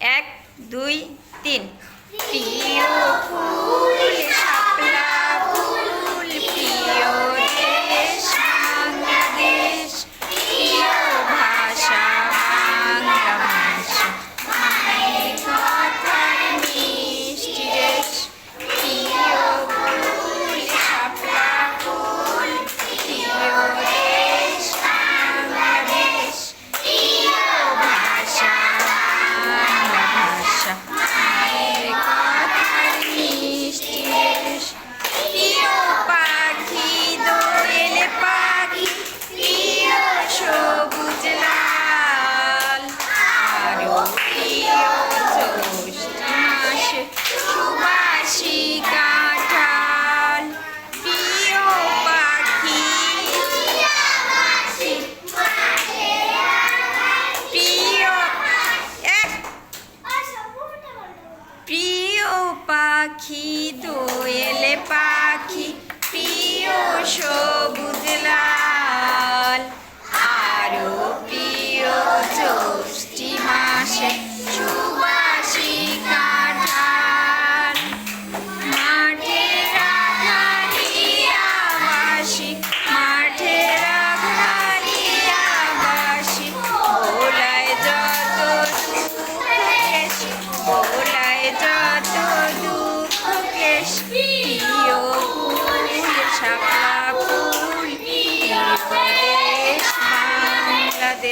এক দুই তিন। প্রিয় ফুল পাখি দোয়েল পাখি।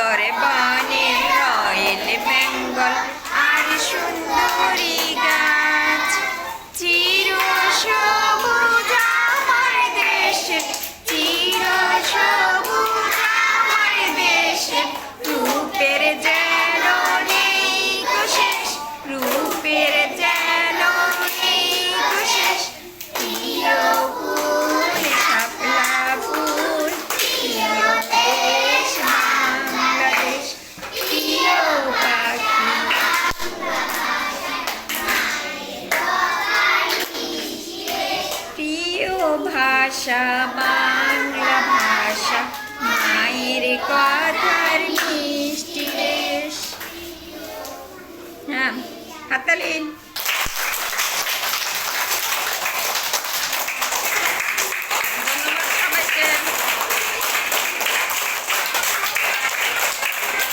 সুন্দর বানে রয়েল বেঙ্গল। আর সুন্দরী ভাষা বাংলা ভাষা। মায়ের কথার মিষ্টি দেশ হ্যাঁ হাতালিন